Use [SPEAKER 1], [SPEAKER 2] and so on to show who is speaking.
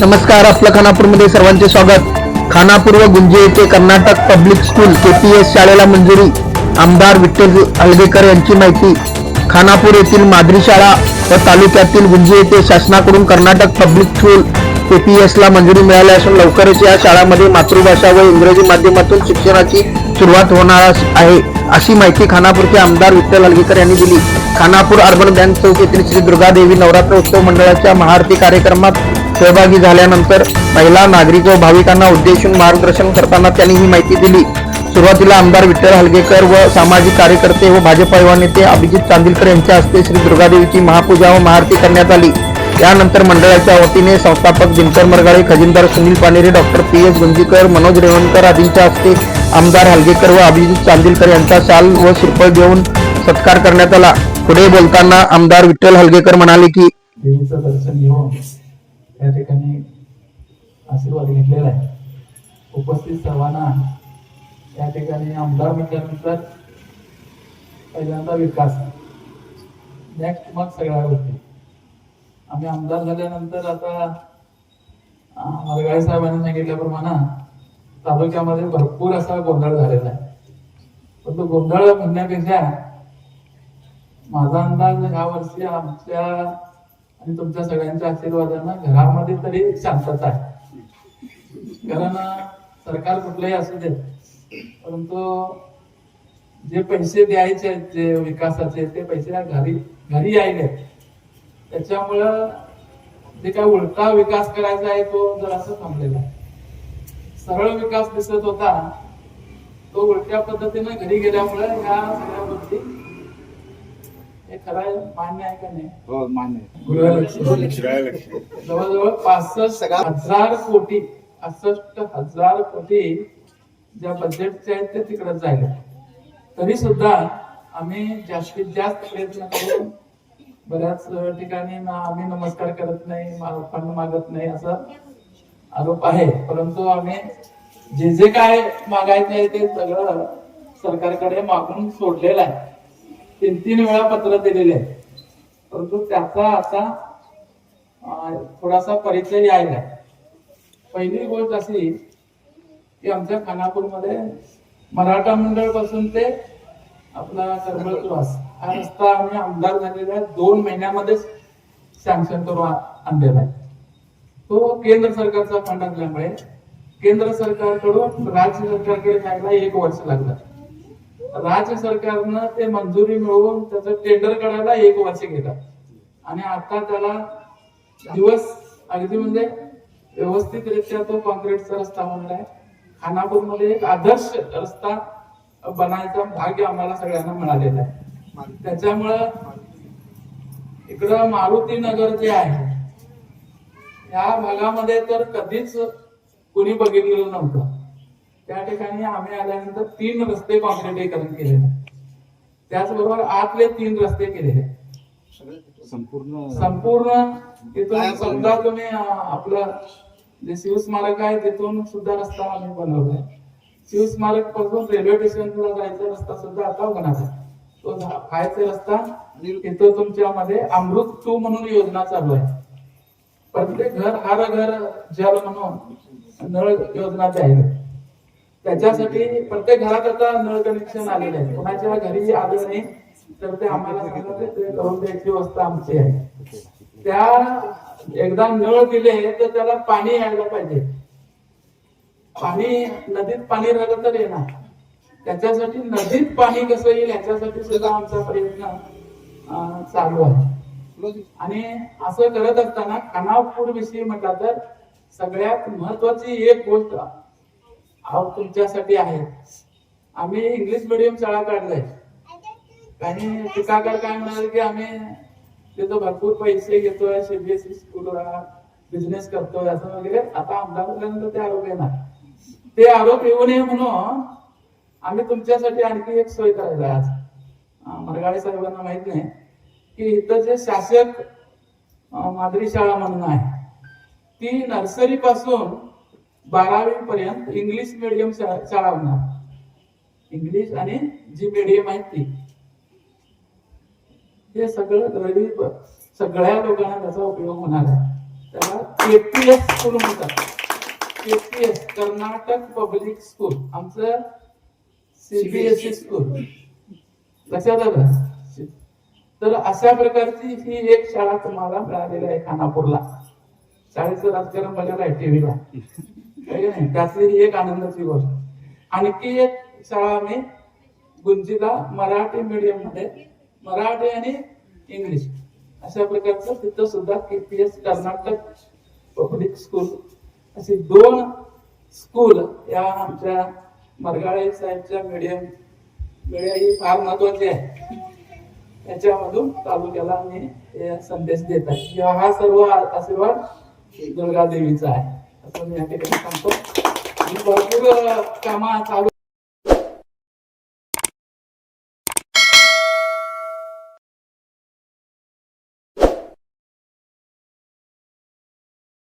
[SPEAKER 1] नमस्कार आपलं खानापूरमध्ये सर्वांचे स्वागत. खानापूर व गुंजे येथे Karnataka public school K P S शाळेला मंजुरी. आमदार विठ्ठल हळदेकर यांची माहिती. खानापूर येथील माद्री शाळा व तालुक्यातील गुंजे येथे शासनाकडून Karnataka public school K P एसला मंजुरी मिळाली असून लवकरच या शाळांमध्ये मातृभाषा व इंग्रजी माध्यमातून शिक्षणाची सुरुवात होणार आहे. अशी माहिती खानापूरचे आमदार विठ्ठल हलगेकर यांनी दिली. खानापूर अर्बन बँक चौक येथील श्री दुर्गादेवी नवरात्र उत्सव मंडळाच्या महाआरती कार्यक्रमात सहभागी झाल्यानंतर महिला नागरिक व भाविकांना उद्देशून मार्गदर्शन करताना त्यांनी ही माहिती दिली. सुरुवातीला आमदार विठ्ठल हलगेकर व सामाजिक कार्यकर्ते व भाजपा युवा नेते अभिजित चांदिलकर यांच्या हस्ते श्री दुर्गादेवीची महापूजा व महाआरती करण्यात आली. यानंतर मंडळाच्या वतीने संस्थापक Dinkar मरगाळे खजिनदार Sunil Panere doctor P S Gunjikar Manoj Revankar आदींच्या हस्ते आमदार हलगेकर व अभिजित चांदिलकर यांचा शाल व श्रीफळ देऊन सत्कार करण्यात आला. पुढे बोलताना आमदार विठ्ठल हलगेकर म्हणाले की
[SPEAKER 2] देवीचं दर्शन घेऊन या ठिकाणी आशीर्वाद घेतलेला आहे. उपस्थित सर्वांना या ठिकाणी आमदार म्हणजे म्हटल्यानंतर पहिल्यांदा विकास. नेक्स्ट मग सगळ्या गोष्टी. आम्ही आमदार झाल्यानंतर आता अं, मरगाळे साहेबांनी सांगितल्याप्रमाणे तालुक्यामध्ये भरपूर असा गोंधळ झालेला आहे. पण तो गोंधळ म्हणण्यापेक्षा माझा अंदाज ह्या वर्षी आमच्या आणि तुमच्या सगळ्यांच्या आशीर्वादानं घरामध्ये तरी शांतता आहे. कारण सरकार कुठलंही असू दे परंतु जे पैसे द्यायचे आहेत जे विकासाचे ते पैसे घरी घरी यायले त्याच्यामुळं जे काय उलटा विकास करायचा आहे तो जरासा थांबलेला आहे. सरळ विकास दिसत होता तो उलट्या पद्धतीने घरी गेल्यामुळे ह्या सगळ्या गोष्टी हे खरं आहे, मान्य आहे का नाही?
[SPEAKER 3] हो मान्य
[SPEAKER 2] गृहलक्ष्मी. जवळजवळ पासष्ट हजार कोटी पासष्ट हजार कोटी ज्या बजेटचे आहेत ते तिकडे जायले तरी सुद्धा आम्ही जास्तीत जास्त प्रयत्न करून बऱ्याच ठिकाणी ना आम्ही नमस्कार करत नाही मा- फंड मागत नाही असा आरोप आहे. परंतु आम्ही जे जे काय मागायचं आहे ते सगळं सरकारकडे मागून सोडलेलं आहे. तीन तीन वेळा पत्र दिलेले आहे परंतु त्याचा आता थोडासा परिचय यायला पहिली गोष्ट अशी की आमच्या खानापूरमध्ये मराठा मंडळपासून ते आपला करमळ क्लास हा रस्ता आम्ही आमदार झालेला आहे दोन महिन्यामध्येच सँक्शन करून आणलेला आहे. तो केंद्र सरकारचा फंड असल्यामुळे केंद्र सरकारकडून राज्य सरकारकडे जायला एक वर्ष लागलं. राज्य सरकारनं ते मंजुरी मिळवून त्याचं टेंडर काढायला एक वर्ष गेला आणि आता त्याला दिवस अगदी म्हणजे व्यवस्थितरित्या तो कॉन्क्रीटचा रस्ता बनलाय खानापूर खानापूरमध्ये एक आदर्श रस्ता बनायचा भाग्य आम्हाला सगळ्यांना मिळालेला आहे. त्याच्यामुळं इकडं मारुती नगर जे आहे या भागामध्ये तर कधीच कुणी बघितलेलं नव्हतं. त्या ठिकाणी आम्ही आल्यानंतर तीन रस्ते कॉन्क्रिटीकरण केलेले. आहे. त्याचबरोबर आतले तीन रस्ते केलेले.
[SPEAKER 3] संपूर्ण
[SPEAKER 2] संपूर्ण तिथून समजा तुम्ही आपलं जे शिवस्मारक आहे तिथून सुद्धा रस्ता आम्ही बनवलाय शिवस्मारकपासून रेल्वे स्टेशनला जायचा रस्ता सुद्धा आता होणार आहे. तो खायचा रस्ता तिथं तुमच्यामध्ये अमृत टू म्हणून योजना चालू आहे. प्रत्येक घर हर घर जल म्हणून नळ योजना द्यायला त्याच्यासाठी प्रत्येक घरात आता नळ कनेक्शन आलेलं आहे कोणाच्या घरी आलं नाही तर ते आम्हाला करून द्यायची व्यवस्था आमची आहे. त्या एकदा नळ दिले तर त्याला पाणी यायला पाहिजे. पाणी नदीत पाणी राहिलं तर येणार. त्याच्यासाठी नदीत पाणी कसं येईल याच्यासाठी सुद्धा आमचा प्रयत्न चालू आहे. आणि असं करत असताना खानापूर विषयी म्हटला तर सगळ्यात महत्वाची एक गोष्ट अहो तुमच्यासाठी आहे. आम्ही इंग्लिश मिडियम शाळा काढलाय. आणि टीकाकार काय म्हणाले की आम्ही तिथं भरपूर पैसे घेतोय सीबीएसई स्कूलला बिझनेस करतोय असं वगैरे. आता आमदार ते आरोप येणार. ते आरोप येऊ नये म्हणून आम्ही तुमच्यासाठी आणखी एक सोय करायला आज. मरगाळे साहेबांना माहीत नाही की इथं जे शासक मादरी शाळा म्हणून आहे ती नर्सरी पासून बारावी पर्यंत इंग्लिश मिडियम शाळा होणार. इंग्लिश आणि जी मिडियम आहे ती. हे सगळं गरीब सगळ्या लोकांना त्याचा उपयोग होणार आहे. त्याला केपीएस स्कूल म्हणतात. केपीएस कर्नाटक पब्लिक स्कूल आमचं सीबीएसई स्कूल लक्षात आलं? तर अशा प्रकारची ही एक शाळा तुम्हाला मिळालेली आहे खानापूरला. शाळेचं राजकारण बघायला आहे टीव्हीला नाही? त्यातली ही एक आनंदाची गोष्ट. आणखी एक शाळा आम्ही गुंजीला मराठी मीडियममध्ये मराठी आणि इंग्लिश अशा प्रकारचं तिथं सुद्धा एस कर्नाटक पब्लिक स्कूल असे दोन स्कूल या आमच्या मरगाळे साहेबच्या मीडियम मीडिया ही फार महत्वाची आहे. त्याच्यामधून तालुक्याला आम्ही संदेश देत आहे. किंवा हा सर्व आशीर्वाद दुर्गा देवीचा आहे. असं मी या ठिकाणी सांगतो आणि भरपूर कामा चालू